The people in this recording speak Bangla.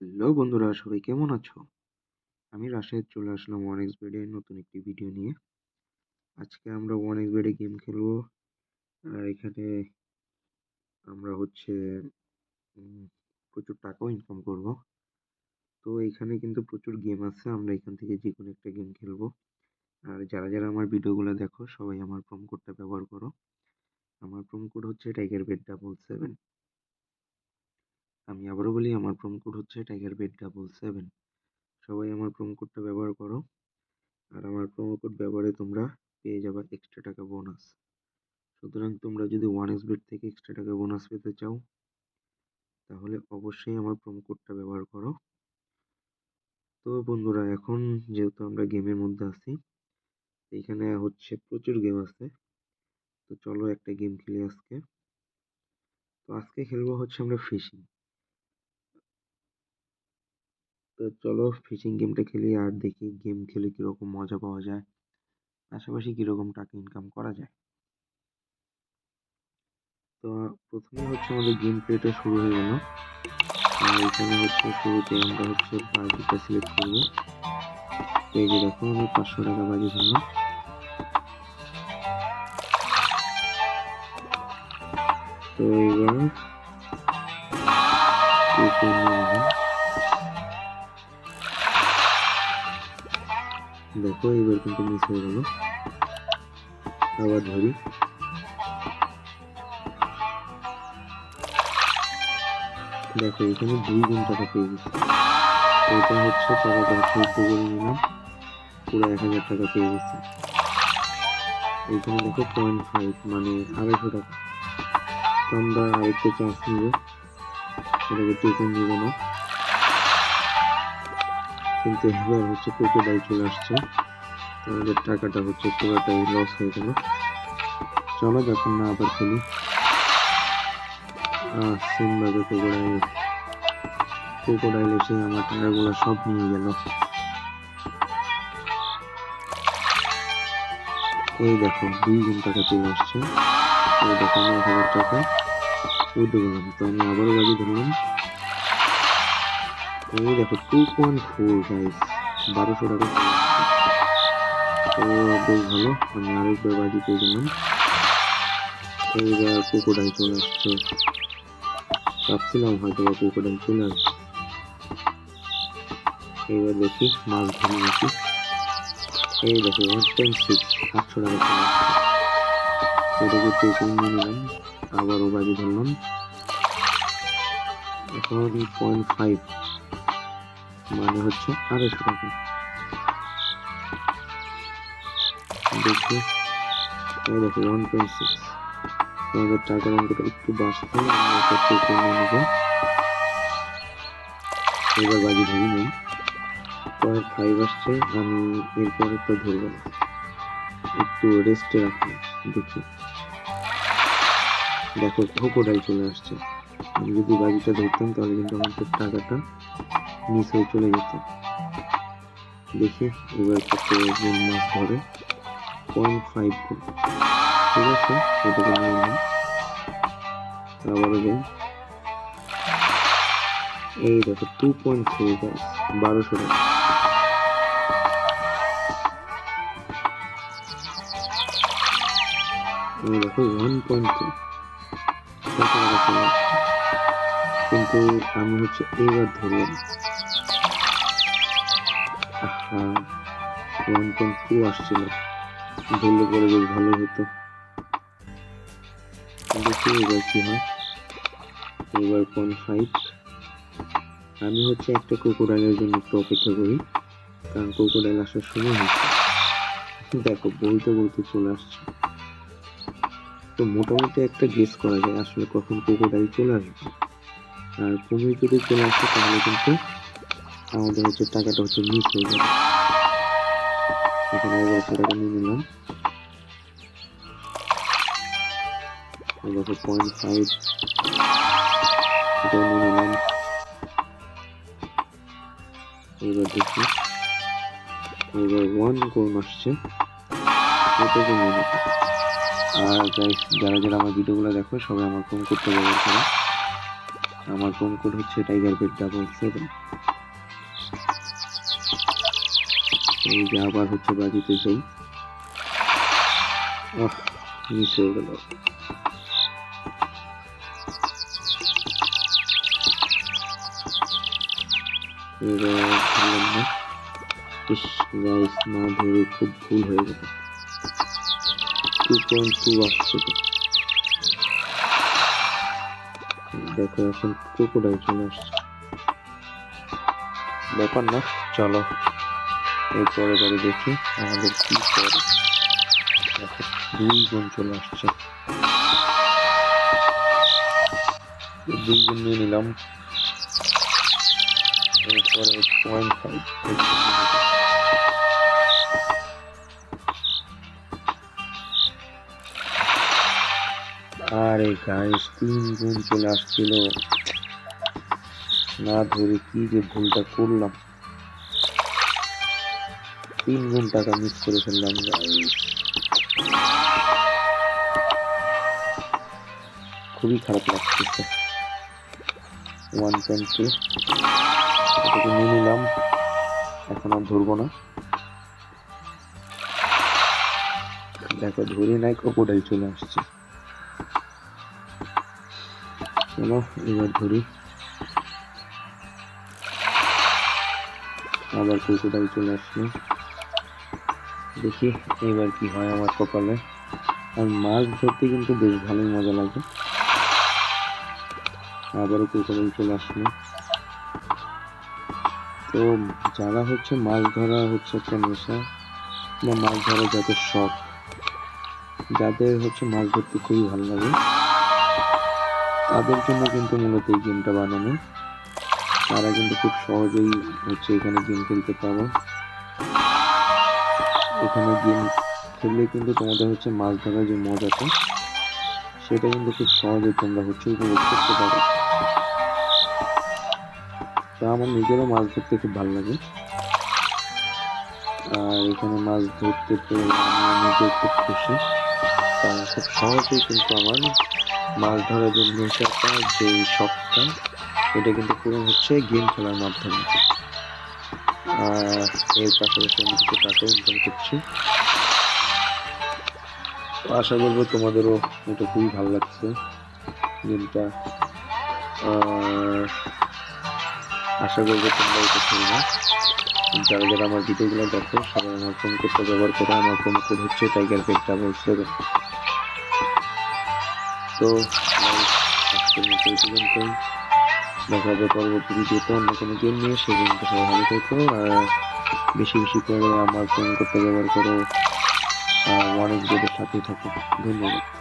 হ্যালো বন্ধুরা, সবাই কেমন আছো? আমি রাশেদ, চলে আসলাম ওয়ান এক্স বেডে নতুন একটি ভিডিও নিয়ে। আজকে আমরা ওয়ান এক্স বেডে গেম খেলব। আর এখানে আমরা হচ্ছে প্রচুর টাকাও ইনকাম করব। তো এখানে কিন্তু প্রচুর গেম আছে, আমরা এখান থেকে যে কোনো একটা গেম খেলব। আর যারা যারা আমার ভিডিওগুলো দেখো, সবাই আমার প্রোম কোডটা ব্যবহার করো। আমার প্রোম কোড হচ্ছে টাইগার বেড ডাবল সেভেন আমি আবারও বলি, আমার প্রোম কোড হচ্ছে টাইগার বেড ডাবল সেভেন সবাই আমার প্রোমো কোডটা ব্যবহার করো। আর আমার প্রোমো কোড ব্যবহারে তোমরা পেয়ে যাবে এক্সট্রা টাকা বোনাস সুতরাং তোমরা যদি ওয়ান এস বেড থেকে এক্সট্রা টাকা বোনাস পেতে চাও, তাহলে অবশ্যই আমার প্রোমো কোডটা ব্যবহার করো। তো বন্ধুরা, এখন যেহেতু আমরা গেমের মধ্যে আছি এইখানে হচ্ছে প্রচুর গেম আছে। তো চলো একটা গেম খেলি আজকে। তো আজকে খেলব হচ্ছে আমরা ফিশিং তো চলো ফিশিং গেমটা খেলি আর দেখি গেম খেলে কীরকম মজা পাওয়া যায়। পাশাপাশি কীরকম টাকা ইনকাম করা যায়। তো প্রথমে হচ্ছে আমাদের গেম প্লেটা শুরু হয়ে গেল। আর এখানে হচ্ছে শুরুতে আমরা হচ্ছে বাজিটা সিলেক্ট করব। এই যে দেখো, আমি পাঁচশো টাকা বাজি ধরলাম। তো এবার দেখো, এবার কিন্তু মিস হয়ে গেল। আবার ধরি। দেখো, এখানে দুই গুণ টাকা পেয়ে গেছি। এটা হচ্ছে টাকাটা সহ্য করে নিলাম। পুরো এক হাজার টাকা পেয়ে গেছি। এখানে দেখো পয়েন্ট ফাইভ মানে আড়াইশো টাকা। তো আমরা আরেকটা চান্স নিব। এটাকে টেকন নিব না। কিন্তু এবার হচ্ছে কোকোডাই চলে আসছে। আমাদের টাকাটা হচ্ছে পুরোটাই লস হয়ে গেল। চলো যখন না আবার খেলি। সিমভাবে ক্রোকোডাইল। ক্রোকোডাইল এসে আমার টাকাগুলো সব নিয়ে গেল। এই দেখো, দুই গুণ টাকা চলে আসছে। এই দেখো, আমি এক হাজার টাকা। উঠে গেলাম। তো আমি আবারও বাজি ধরলাম। এই দেখো টু পয়েন্ট ফোর গাইস বারোশো টাকা। তো বেশ ভালো, আমি আরেকবার বাজি পেয়ে গেলাম এইবার কুকুরটাই চলে আসছে। ভাবছিলাম হয়তো বা কুকুরটাই চলে আসছে এইবার দেখি, মাছ ধরি নাকি। এই দেখো ওয়ান পয়েন্ট সিক্স আটশো টাকা চলে আসছে। এটাকে টেকিং নিয়ে নিলাম আবারও বাজি ধরলাম। এখন পয়েন্ট ফাইভ মানে হচ্ছে আড়াইশো টাকা। দেখি ওয়ান পয়েন্ট সিক্স আমাদের টাকার অঙ্কটা একটু বাঁচতে এবার বাজি ধরি পয়েন্ট ফাইভ আসছে, আমি এরপরে তো ধরবো একটু রেস্টে রাখব দেখি। দেখো খোকোডাই চলে আসছে। আমি যদি বাজিটা ধরতাম, তাহলে কিন্তু আমাদের টাকাটা হয়ে চলে যেত দেখি এবার কত গুণ মাছ ধরে পয়েন্ট ফাইভ ঠিক আছে, এটাকে নিয়ে নিলাম আবারও যাই এই দেখো টু পয়েন্ট থ্রি বারোশো টাকা। কিন্তু আমি হচ্ছে এইবার ধরলাম। ওয়ান পয়েন্ট টু আসছিল? ধরলে পরে বেশ ভালো হতো। দেখি এবার কি হয়? এবার পয়েন্ট ফাইভ আমি হচ্ছে একটা কোকোডাইলের জন্য একটু অপেক্ষা করি, কারণ কোকোডাইল আসার সময় হচ্ছে দেখো, বলতে বলতে চলে আসছে। তো মোটামুটি একটা গেস করা যায়, আসলে কখন কোকোডাইল চলে আসবে। আর কুমির যদি চলে আসে, তাহলে কিন্তু আমাদের হচ্ছে টাকাটা হচ্ছে মিস হয়ে যাবে। এখানে এগারোশো টাকা নিয়ে নিলাম। দেখো পয়েন্ট ফাইভ এটা নিয়ে নিলাম। এবার দেখি। এবার ওয়ান কোন আসছে। এটাকে নিয়ে নেব আর গাইস যারা যারা আমার ভিডিওগুলো দেখো, সবাই আমার ফোন করতে ব্যবহার করো। আমার প্রোমো কোড হচ্ছে টাইগার বেড ডাবল সেভেন এই যে আবার হচ্ছে বাজিতে যাই আহ হয়ে গেল। ধরলাম না। ইস না ধরে খুব ভুল হয়ে গেল। টু পয়েন্ট টু আসছে দেখো এখন ক্রোকোডাইল চলে আসছে। ব্যাপার না, চলো। এরপরে বারে দেখি আমাদের কি করে? দুই চলে আসছে। দুই গুণ নিয়ে নিলাম। এরপরে পয়েন্ট ফাইভ আরে গাইস তিন গুণ চলে আসছিল। না ধরে কি যে ভুলটা করলাম। তিন গুণ টাকা মিস করে ফেললাম খুবই খারাপ লাগছে ওয়ান পয়েন্ট টু নিয়ে নিলাম। এখন আর ধরবো না। দেখো, ধরে নাই ক্রোকোডাইল চলে আসছে। চলো, এবার ধরি। আবার ক্রোকোডাইল চলে আসলো। দেখি এবার কি হয় আমার কপালে। আর মাছ ধরতে কিন্তু বেশ ভালোই মজা লাগে। আবারও ক্রোকোডাইল চলে আসলো তো যারা হচ্ছে মাছ ধরা হচ্ছে একটা নেশা বা মাছ ধরা যাদের শখ, যাদের হচ্ছে মাছ ধরতে খুবই ভালো লাগে, তাদের জন্য কিন্তু মূলত এই গেমটা বানানো। তারা কিন্তু খুব সহজেই হচ্ছে এখানে গেম খেলতে পারো। এখানে গেম খেললে কিন্তু তোমাদের হচ্ছে মাছ ধরার যে মজাটা সেটা কিন্তু খুব সহজে তোমরা হচ্ছে উপভোগ করতে পারো। তা আমার নিজেরও মাছ ধরতে খুব ভালো লাগে। আর এখানে মাছ ধরতে পেরে নিজেও খুব খুশি। কারণ খুব সহজেই কিন্তু আমার মাছ ধরার যে নেশাটা, যে শখটা, এটা কিন্তু পূরণ হচ্ছে গেম খেলার মাধ্যমে। এর পাশাপাশি আমি কিছু টাকা ইনকাম করছি। আশা করব তোমাদেরও এটা খুবই ভালো লাগছে গেমটা আশা করব তোমরা এটা খেলবে যারা যারা আমার ভিডিওগুলো দেখো, সবাই আমার ফোন কোডটা ব্যবহার করে, আমার ফোন কোড হচ্ছে টাইগার পেট ডাবল সেভেন তো, আজকের মতো এই পর্যন্তই। দেখা হবে পরবর্তী ভিডিওতে অন্য কোনো গেম নিয়ে সেই গেমটা সবাই ভালো থাকো, আর বেশি বেশি করে আমার ফোন করতে ব্যবহার করো, আর অনেক ভিডিওর সাথেই থাকো। ধন্যবাদ।